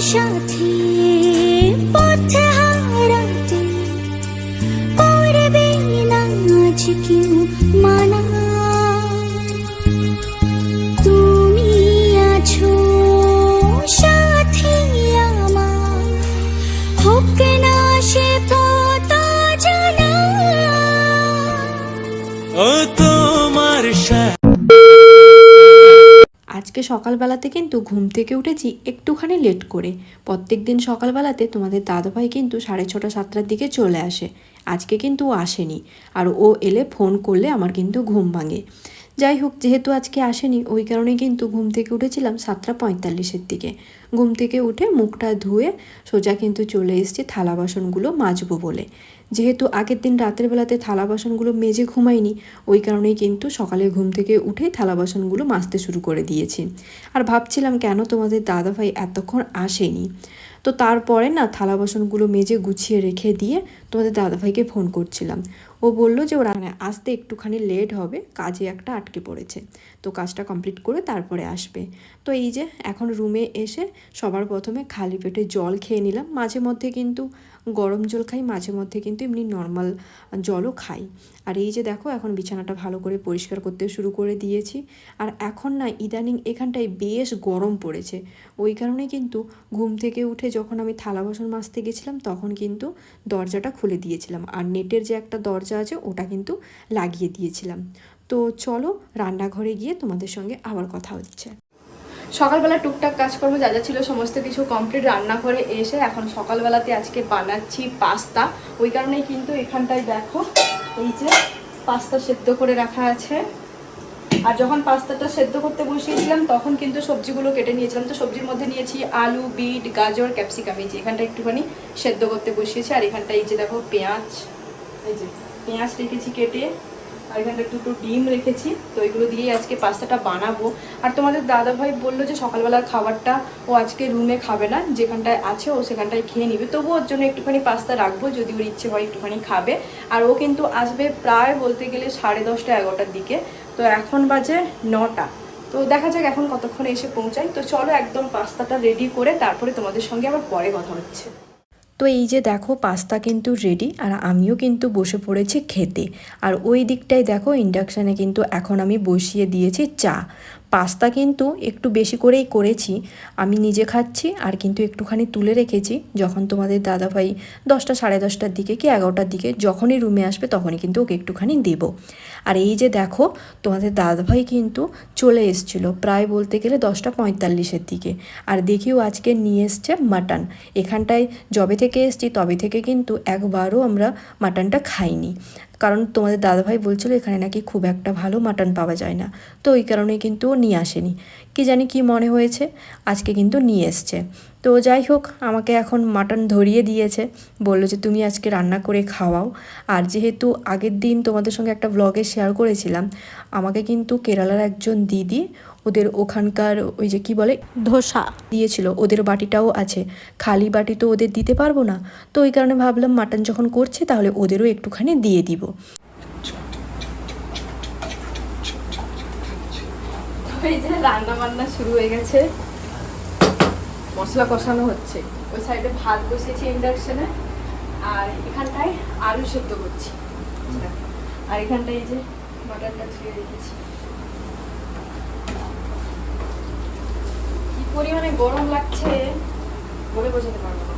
সাথে পথে হারাতে করবে না আজ কেউ মানা। তুমি আছো সাথে আমার, হোক না সে ও তোমার সাথে আজকে সকালবেলাতে কিন্তু ঘুম থেকে উঠেছি একটুখানি লেট করে। প্রত্যেক দিন সকালবেলাতে তোমাদের দাদাভাই কিন্তু সাড়ে ছটা, সাতটার দিকে চলে আসে। আজকে কিন্তু ও আসেনি। আর ও এলে ফোন করলে আমার কিন্তু ঘুম ভাঙে। যাই হোক, যেহেতু আজকে আসেনি, ওই কারণে কিন্তু ঘুম থেকে উঠেছিলাম সাতটা পঁয়তাল্লিশের দিকে। ঘুম থেকে উঠে মুখটা ধুয়ে সোজা কিন্তু চলে এসেছি থালা বাসনগুলো মাজবো বলে। যেহেতু আগের দিন রাতের বেলাতে থালা বাসনগুলো মেজে ঘুমাইনি, ওই কারণেই কিন্তু সকালে ঘুম থেকে উঠেই থালা বাসনগুলো মাজতে শুরু করে দিয়েছি। আর ভাবছিলাম কেন তোমাদের দাদাভাই এতক্ষণ আসেনি? তো তারপরে না, থালা বাসনগুলো মেজে গুছিয়ে রেখে দিয়ে তোমাদের দাদাভাইকে ফোন করছিলাম। ও বলল যে ওরা আসতে একটুখানি লেট হবে, কাজে একটা আটকে পড়েছে। তো কাজটা কমপ্লিট করে তারপরে আসবে। তো এই যে এখন রুমে এসে সবার প্রথমে খালি পেটে জল খেয়ে নিলাম। মাঝে মধ্যে কিন্তু গরম জল খাই, মাঝে মধ্যে কিন্তু এমনি নর্মাল জলও খাই। আর এই যে দেখো, এখন বিছানাটা ভালো করে পরিষ্কার করতে শুরু করে দিয়েছি। আর এখন না ইদানিং এখানটায় বেশ গরম পড়েছে। ওই কারণে কিন্তু ঘুম থেকে উঠে যখন আমি থালা বাসন মাজতে গেছিলাম, তখন কিন্তু দরজাটা খুলে দিয়েছিলাম। আর নেটের যে একটা দরজা আছে, ওটা কিন্তু লাগিয়ে দিয়েছিলাম। তো চলো রান্নাঘরে গিয়ে তোমাদের সঙ্গে আবার কথা হচ্ছে। সকালবেলা টুকটাক কাজকর্ম, যা যা ছিল সমস্ত কিছু কমপ্লিট রান্না করে এসে এখন সকালবেলাতে আজকে বানাচ্ছি পাস্তা। ওই কারণেই কিন্তু এখানটায় দেখো, এই যে পাস্তা সেদ্ধ করে রাখা আছে। আর যখন পাস্তাটা সেদ্ধ করতে বসিয়েছিলাম, তখন কিন্তু সবজিগুলো কেটে নিয়েছিলাম। তো সবজির মধ্যে নিয়েছি আলু, বিট, গাজর, ক্যাপসিকাম, এই যে এখানটা একটুখানি সেদ্ধ করতে বসিয়েছি। আর এখানটা এই যে দেখো পেঁয়াজ, এই যে পেঁয়াজ রেখেছি কেটে, আর এখানটা দুটো ডিম রেখেছি, তো এগুলো দিয়েই আজকে পাস্তাটা বানাবো। আর তোমাদের দাদা ভাই বলল যে সকালবেলার খাবারটা ও আজকে রুমে খাবে না, যেখানটায় আছে ও সেখানটায় খেয়ে নিবে। তবু ওর জন্য একটুখানি পাস্তা রাখব, যদি ওর ইচ্ছে হয় একটুখানি খাবে। আর ও কিন্তু আসবে প্রায় বলতে গেলে সাড়ে দশটা এগারোটার দিকে, তো এখন বাজে নটা। তো দেখা যাক এখন কতক্ষণে এসে পৌঁছাই। তো চলো একদম পাস্তাটা রেডি করে তারপরে তোমাদের সঙ্গে আবার পরে কথা হচ্ছে। তো এই যে দেখো, পাস্তা কিন্তু রেডি আর আমিও কিন্তু বসে পড়েছি খেতে। আর ওই দিকটায় দেখো ইন্ডাকশানে কিন্তু এখন আমি বসিয়ে দিয়েছি চা। পাস্তা কিন্তু একটু বেশি করেই করেছি। আমি নিজে খাচ্ছি আর কিন্তু একটুখানি তুলে রেখেছি। যখন তোমাদের দাদাভাই দশটা, সাড়ে দশটার দিকে কি এগারোটার দিকে যখনই রুমে আসবে তখনই কিন্তু ওকে একটুখানি দেব। আর এই যে দেখো, তোমাদের দাদাভাই কিন্তু চলে এসেছিল প্রায় বলতে গেলে দশটা পঁয়তাল্লিশের দিকে। আর দেখিও আজকে নিয়ে এসছে মাটন এখানটায় যবে থেকে এসছি তবে থেকে কিন্তু একবারও আমরা মাটনটা খাইনি। কারণ তোমাদের দাদাভাই বলছিল এখানে নাকি খুব একটা ভালো মাটন পাওয়া যায় না। তো ওই কারণে কিন্তু ও নিয়ে আসেনি। কি জানি কি মনে হয়েছে, আজকে কিন্তু নিয়ে এসছে। তো যাই হোক, আমাকে এখন মাটন ধরিয়ে দিয়েছে। বলল যে, তুমি আজকে রান্না করে খাওয়াও। আর যেহেতু আগের দিন তোমাদের সঙ্গে একটা ব্লগে শেয়ার করেছিলাম, আমাকে কিন্তু কেরালার একজন দিদি ওদের ওখানকার ওই যে কি বলে? ধোসা। দিয়েছিল ওদের বাটিটাও আছে। খালি বাটি তো ওদের দিতে পারব না। তো ওই কারণে ভাবলাম মাটন যখন করছে তাহলে ওদেরও একটুখানি দিয়ে দিব। এই যে রান্না বান্না শুরু হয়ে গেছে। মশলা কষানো হচ্ছে। ওই সাইডে ভাত বসিয়েছি ইন্ডাকশনে আর এখানটায় আলু সেদ্ধ করছি। আর এখানটায় এই যে বাটারটা ছুঁয়ে রেখেছি। পরিমাণে গরম লাগছে বলে বোঝাতে পারব না।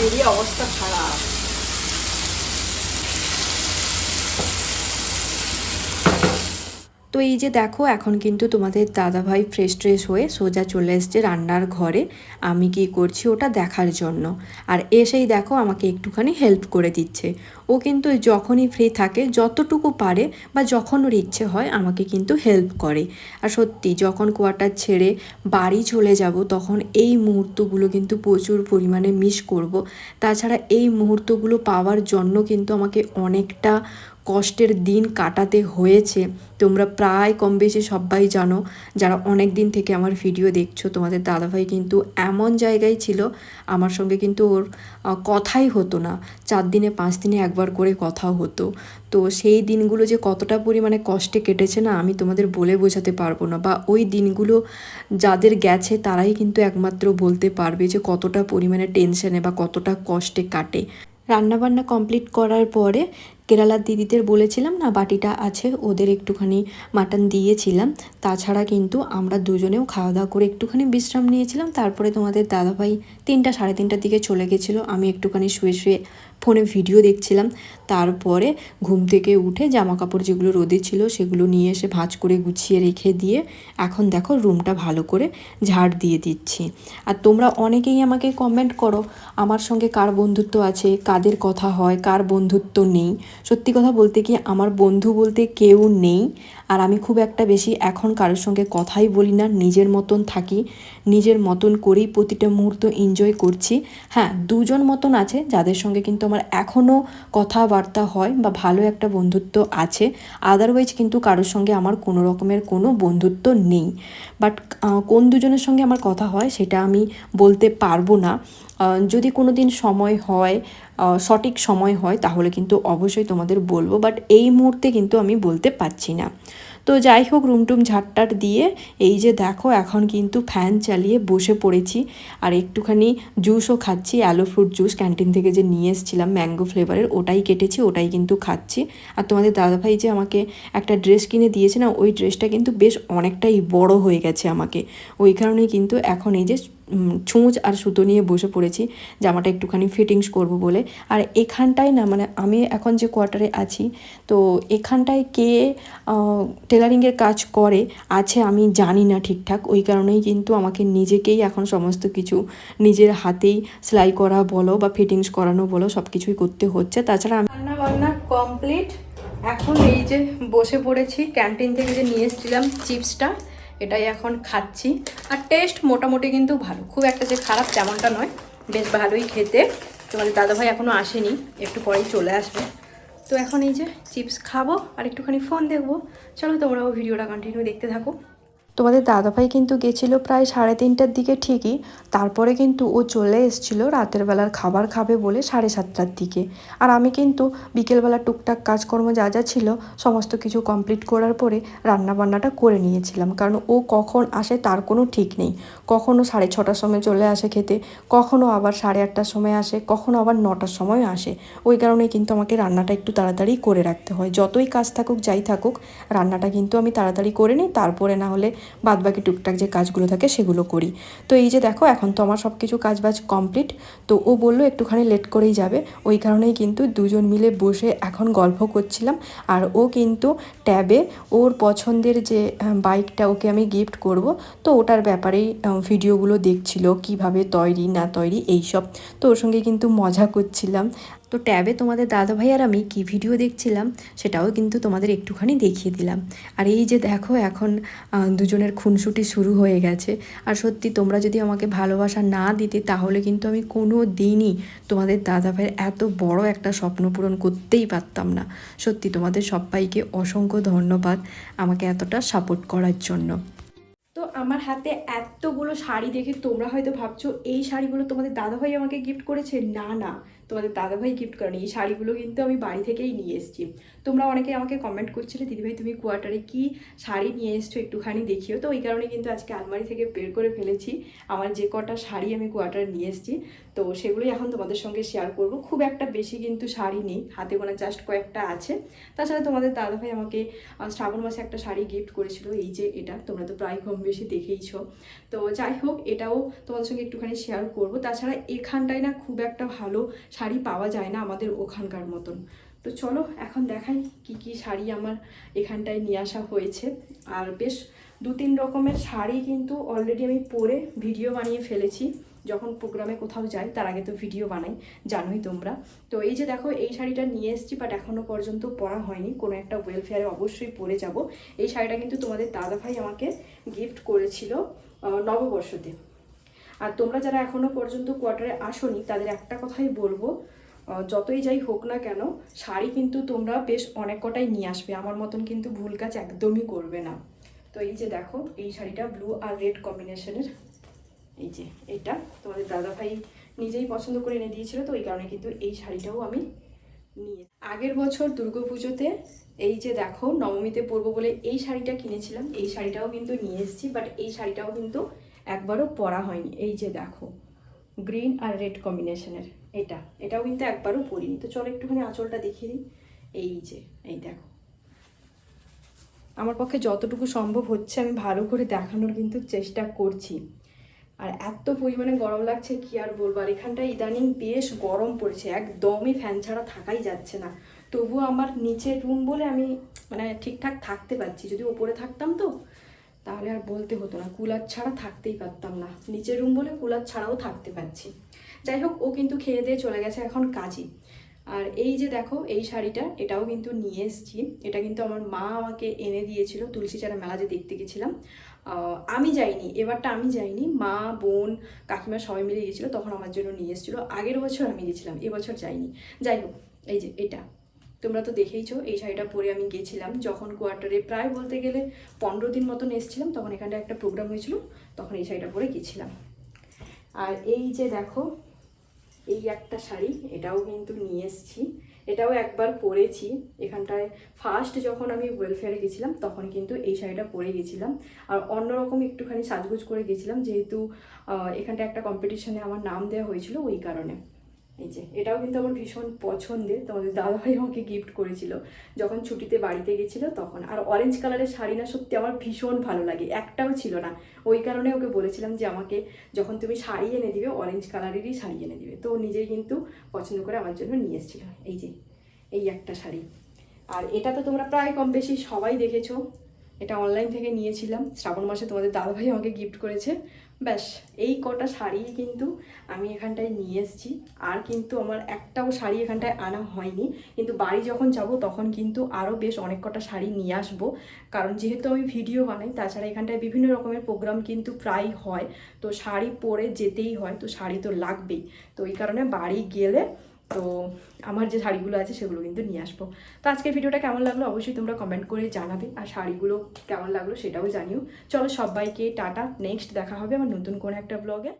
বেরিয়ে অবস্থা খারাপ। তো এই যে দেখো এখন কিন্তু তোমাদের দাদাভাই ফ্রেশ ট্রেশ হয়ে সোজা চলে এসছে রান্নার ঘরে। আমি কি করছি ওটা দেখার জন্য। আর এসেই দেখো আমাকে একটুখানি হেল্প করে দিচ্ছে। ও কিন্তু যখনই ফ্রি থাকে, যতটুকু পারে বা যখন ওর ইচ্ছে হয় আমাকে কিন্তু হেল্প করে। আর সত্যি, যখন কোয়ার্টার ছেড়ে বাড়ি চলে যাব, তখন এই মুহূর্তগুলো কিন্তু প্রচুর পরিমাণে মিস করব। তাছাড়া এই মুহূর্তগুলো পাওয়ার জন্য কিন্তু আমাকে অনেকটা কষ্টের দিন কাটাতে হয়েছে। তোমরা প্রায় কম বেশি সবাই জানো, যারা অনেক দিন থেকে আমার ভিডিও দেখছ, তোমাদের দাদাভাই কিন্তু এমন জায়গায় ছিল, আমার সঙ্গে কিন্তু ওর কথাই হতো না। চার দিনে, পাঁচ দিনে একবার একবার করে কথা হতো। তো সেই দিনগুলো যে কতটা পরিমাণে কষ্টে কেটেছে না, আমি তোমাদের বলে বোঝাতে পারব না। বা ওই দিনগুলো যাদের গেছে, তারাই কিন্তু একমাত্র বলতে পারবে যে কতটা পরিমাণে টেনশনে বা কতটা কষ্টে কাটে। রান্নাবান্না কমপ্লিট করার পরে কেরালার দিদিদের বলেছিলাম, না, বাটিটা আছে, ওদের একটুখানি মাটন দিয়েছিলাম। তাছাড়া কিন্তু আমরা দুজনেও খাওয়া দাওয়া করে একটুখানি বিশ্রাম নিয়েছিলাম। তারপরে তোমাদের দাদাভাই তিনটা, সাড়ে তিনটার দিকে চলে গেছিল। আমি একটুখানি শুয়ে শুয়ে ফোনে ভিডিও দেখছিলাম। তারপরে ঘুম থেকে উঠে জামা কাপড় যেগুলো রোদে ছিল সেগুলো নিয়ে এসে ভাঁজ করে গুছিয়ে রেখে দিয়ে এখন দেখো রুমটা ভালো করে ঝাড় দিয়ে দিচ্ছি। আর তোমরা অনেকেই আমাকে কমেন্ট করো, আমার সঙ্গে কার বন্ধুত্ব আছে, কাদের কথা হয়, কার বন্ধুত্ব নেই। সত্যি কথা বলতে কি, আমার বন্ধু বলতে কেউ নেই। আর আমি খুব একটা বেশি এখন কারোর সঙ্গে কথাই বলি না, নিজের মতন থাকি, নিজের মতন করেই প্রতিটা মুহূর্ত এনজয় করছি। হ্যাঁ দুজন মতন আছে, যাদের সঙ্গে কিন্তু আমার এখনও কথাবার্তা হয় বা ভালো একটা বন্ধুত্ব আছে। আদারওয়াইজ কিন্তু কারোর সঙ্গে আমার কোনো রকমের কোনো বন্ধুত্ব নেই। বাট কোন দুজনের সঙ্গে আমার কথা হয়, সেটা আমি বলতে পারব না। যদি কোনো দিন সময় হয় সঠিক সময় হয়, তাহলে কিন্তু অবশ্যই তোমাদের বলব বাট এই মুহূর্তে কিন্তু আমি বলতে পারছি না। তো যাই হোক রুমটুম ঝাড়টার দিয়ে এই যে দেখো, এখন কিন্তু ফ্যান চালিয়ে বসে পড়েছি, আর একটুখানি জুসও খাচ্ছি অ্যালো ফ্রুট জুস ক্যান্টিন থেকে যে নিয়ে এসেছিলাম ম্যাঙ্গো ফ্লেভারের ওটাই কেটেছি, ওটাই কিন্তু খাচ্ছি। আর তোমাদের দাদাভাই যে আমাকে একটা ড্রেস কিনে দিয়েছে না, ওই ড্রেসটা কিন্তু বেশ অনেকটাই বড় হয়ে গেছে আমাকে। ওই কারণেই কিন্তু এখন এই যে ছুঁচ আর সুতো নিয়ে বসে পড়েছি, জামাটা একটুখানি ফিটিংস করব বলে। আর এখানটায় না মানে আমি এখন যে কোয়ার্টারে আছি, তো এখানটায় কে টেলারিংয়ের কাজ করে আছে আমি জানি না ঠিকঠাক। ওই কারণেই কিন্তু আমাকে নিজেকেই এখন সমস্ত কিছু নিজের হাতেই সেলাই করা বলো বা ফিটিংস করানো বলো সব কিছুই করতে হচ্ছে। তাছাড়া আমি রান্না বান্না কমপ্লিট এখন এই যে বসে পড়েছি ক্যান্টিন থেকে যে নিয়ে এসেছিলাম চিপসটা এটাই এখন খাচ্ছি। আর টেস্ট মোটামুটি কিন্তু ভালো। খুব একটা যে খারাপ তেমনটা নয়। বেশ ভালোই খেতে। তো মানে দাদাভাই এখনও আসেনি। একটু পরেই চলে আসবে। তো এখন এই যে চিপস খাব আর একটুখানি ফোন দেখব। চলো তোমরাও ভিডিওটা কন্টিনিউ দেখতে থাকো। তোমাদের দাদাভাই কিন্তু গেছিল প্রায় সাড়ে তিনটার দিকে ঠিকই। তারপরে কিন্তু ও চলে এসেছিল রাতের বেলার খাবার খাবে বলে সাড়ে সাতটার দিকে। আর আমি কিন্তু বিকেলবেলা টুকটাক কাজকর্ম যা যা ছিল সমস্ত কিছু কমপ্লিট করার পরে রান্নাবান্নাটা করে নিয়েছিলাম। কারণ ও কখন আসে তার কোনো ঠিক নেই। কখনও সাড়ে ছটার সময় চলে আসে খেতে কখনও আবার সাড়ে আটটার সময় আসে কখনও আবার নটার সময় আসে। ওই কারণে কিন্তু আমাকে রান্নাটা একটু তাড়াতাড়ি করে রাখতে হয়। যতই কাজ থাকুক, যাই থাকুক, রান্নাটা কিন্তু আমি তাড়াতাড়ি করে নিই। তারপরে না হলে বাদ বাকি টুকটাক যে কাজগুলো থাকে সেগুলো করি। তো এই যে দেখো, এখন তো আমার সব কিছু কাজ বাজ কমপ্লিট, তো ও বলল একটুখানি লেট করেই যাবে। ওই কারণেই কিন্তু দুজন মিলে বসে এখন গল্প করছিলাম। আর ও কিন্তু ট্যাবে ওর পছন্দের যে বাইকটা ওকে আমি গিফট করব। তো ওটার ব্যাপারেই ভিডিওগুলো দেখছিল, কীভাবে তৈরি না তৈরি, এইসব। তো ওর সঙ্গে কিন্তু মজা করছিলাম। তো ট্যাবে তোমাদের দাদাভাই আর আমি কি ভিডিও দেখছিলাম, সেটাও কিন্তু তোমাদের একটুখানি দেখিয়ে দিলাম। আর এই যে দেখো এখন দুজনের খুনসুটি শুরু হয়ে গেছে। আর সত্যি তোমরা যদি আমাকে ভালোবাসা না দিতে, তাহলে কিন্তু আমি কোনো দিনই তোমাদের দাদাভাইয়ের এত বড় একটা স্বপ্ন পূরণ করতেই পারতাম না। সত্যি তোমাদের সবাইকে অসংখ্য ধন্যবাদ আমাকে এতটা সাপোর্ট করার জন্য। তো আমার হাতে এতগুলো শাড়ি দেখে তোমরা হয়তো ভাবছ, এই শাড়িগুলো তোমাদের দাদাভাই আমাকে গিফট করেছে? না না। তোমাদের দাদাভাই গিফট করেনি, এই শাড়িগুলো কিন্তু আমি বাড়ি থেকেই নিয়ে এসেছি। তোমরা অনেকে আমাকে কমেন্ট করছিলে, দিদিভাই, তুমি কোয়ার্টারে কি শাড়ি নিয়ে এসছো? একটুখানি দেখিও তো। ওই কারণে কিন্তু আজকে আলমারি থেকে বের করে ফেলেছি। আমার যে কটা শাড়ি আমি কোয়ার্টারে নিয়ে এসেছি, তো সেগুলোই এখন তোমাদের সঙ্গে শেয়ার করব। খুব একটা বেশি কিন্তু শাড়ি নেই, হাতে গোনা জাস্ট কয়েকটা আছে। তাছাড়া তোমাদের দাদাভাই আমাকে শ্রাবণ মাসে একটা শাড়ি গিফট করেছিল, এই যে এটা, তোমরা তো প্রায় কম বেশি দেখেইছ। তো যাই হোক, এটাও তোমাদের সঙ্গে একটুখানি শেয়ার করব। তাছাড়া এখানটায় না খুব একটা ভালো শাড়ি পাওয়া যায় না আমাদের ওখানকার মতন। তো চলো, এখন দেখাই কি কি শাড়ি আমার এখানটায় নিয়ে আসা হয়েছে। আর বেশ দু তিন রকমের শাড়ি কিন্তু অলরেডি আমি পরে ভিডিও বানিয়ে ফেলেছি। যখন প্রোগ্রামে কোথাও যাই, তার আগে তো ভিডিও বানাই, জানোই তোমরা। তো এই যে দেখো, এই শাড়িটা নিয়ে এসেছি বাট এখনও পর্যন্ত পরা হয়নি। কোনো একটা ওয়েলফেয়ারে অবশ্যই পরে যাব। এই শাড়িটা কিন্তু তোমাদের দাদাভাই আমাকে গিফট করেছিল নববর্ষতে। আর তোমরা যারা এখনও পর্যন্ত কোয়ার্টারে আসোনি, তাদের একটা কথাই বলব যতই যাই হোক না কেন, শাড়ি কিন্তু তোমরা বেশ অনেক কটাই নিয়ে আসবে। আমার মতন কিন্তু ভুল কাজ একদমই করবে না। তো এই যে দেখো, এই শাড়িটা ব্লু আর রেড কম্বিনেশনের এই যে এটা তোমাদের দাদাভাই নিজেই পছন্দ করে এনে দিয়েছিল, তো ওই কারণে কিন্তু এই শাড়িটাও আমি নিয়ে আগের বছর দুর্গাপুজোতে এই যে দেখো, নবমীতে পরবো বলে এই শাড়িটা কিনেছিলাম। এই শাড়িটাও কিন্তু নিয়ে এসেছি বাট এই শাড়িটাও কিন্তু একবারও পরা হয়নি। এই যে দেখো গ্রিন আর রেড কম্বিনেশনের এটা, এটাও কিন্তু একবারও পরিনি তো চলো একটুখানি আঁচলটা দেখিয়ে দিই। এই যে, এই দেখো। আমার পক্ষে যতটুকু সম্ভব হচ্ছে আমি ভালো করে দেখানোর কিন্তু চেষ্টা করছি। আর এত পরিমাণে গরম লাগছে, কি আর বলব? আর এখানটায় ইদানিং বেশ গরম পড়েছে। একদমই ফ্যান ছাড়া থাকাই যাচ্ছে না। তবুও আমার নিচের রুম বলে আমি মানে ঠিকঠাক থাকতে পারছি। যদি ওপরে থাকতাম তো তাহলে আর বলতে হতো না। কুলার ছাড়া থাকতেই পারতাম না। নিচের রুম বলে কুলার ছাড়াও থাকতে পারছি। যাই হোক, ও কিন্তু খেয়ে দিয়ে চলে গেছে এখন কাজে। আর এই যে দেখো, এই শাড়িটা, এটাও কিন্তু নিয়ে এসেছি। এটা কিন্তু আমার মা আমাকে এনে দিয়েছিল তুলসী চারা মেলা যে দেখতে গেছিলাম। আমি যাইনি, এবারটা আমি যাইনি। মা, বোন, কাকিমা সবাই মিলে গেছিল, তখন আমার জন্য নিয়ে এসেছিল। আগের বছর আমি গেছিলাম, এবছর যাইনি। যাই হোক, এই যে এটা। তোমরা তো দেখেইছো, এই শাড়িটা পরে আমি গেছিলাম। যখন কোয়ার্টারে প্রায় বলতে গেলে পনেরো দিন মতন এসেছিলাম, তখন এখানটা একটা প্রোগ্রাম হয়েছিল, তখন এই শাড়িটা পরে গেছিলাম। আর এই যে দেখো, এই একটা শাড়ি, এটাও কিন্তু নিয়ে এসেছি। এটাও একবার পরেছি। এখানটায় ফার্স্ট যখন আমি ওয়েলফেয়ারে গেছিলাম, তখন কিন্তু এই শাড়িটা পরে গেছিলাম। আর অন্যরকম একটুখানি সাজগুজ করে গেছিলাম, যেহেতু এখানটা একটা কম্পিটিশনে আমার নাম দেওয়া হয়েছিল, ওই কারণে। এই যে, এটাও কিন্তু আমার ভীষণ পছন্দের। তোমাদের দাদাভাই আমাকে গিফট করেছিল। যখন ছুটিতে বাড়িতে গেছিল তখন। আর অরেঞ্জ কালারের শাড়ি না সত্যি আমার ভীষণ ভালো লাগে। একটাও ছিল না। ওই কারণে ওকে বলেছিলাম যে আমাকে যখন তুমি শাড়ি এনে দিবে অরেঞ্জ কালারেরই শাড়ি এনে দিবে। তো নিজেই কিন্তু পছন্দ করে আমার জন্য নিয়ে এসেছিল। এই যে, এই একটা শাড়ি। আর এটা তো তোমরা প্রায় কম বেশি সবাই দেখেছ। এটা অনলাইন থেকে নিয়েছিলাম। শ্রাবণ মাসে তোমাদের দাদাভাই আমাকে গিফট করেছে। ব্যাস, এই কটা শাড়ি কিন্তু আমি এখানটায় নিয়ে এসেছি। আর কিন্তু আমার একটাও শাড়ি এখানটায় আনা হয়নি। কিন্তু বাড়ি যখন যাব তখন কিন্তু আরও বেশ অনেক কটা শাড়ি নিয়ে আসব। কারণ যেহেতু আমি ভিডিও বানাই, তাছাড়া এখানটায় বিভিন্ন রকমের প্রোগ্রাম কিন্তু প্রায় হয়। তো শাড়ি পরে যেতেই হয়, তো শাড়ি তো লাগবেই। তো এই কারণে বাড়ি গেলে তো আমার যে শাড়িগুলো আছে সেগুলো কিন্তু নিয়ে আসব। তো আজকের ভিডিওটা কেমন লাগল অবশ্যই তোমরা কমেন্ট করে জানাবে। আর শাড়িগুলো কেমন লাগল সেটাও জানিও। চলো সবাইকে টাটা নেক্সট দেখা হবে আমার নতুন কোনো একটা ব্লগে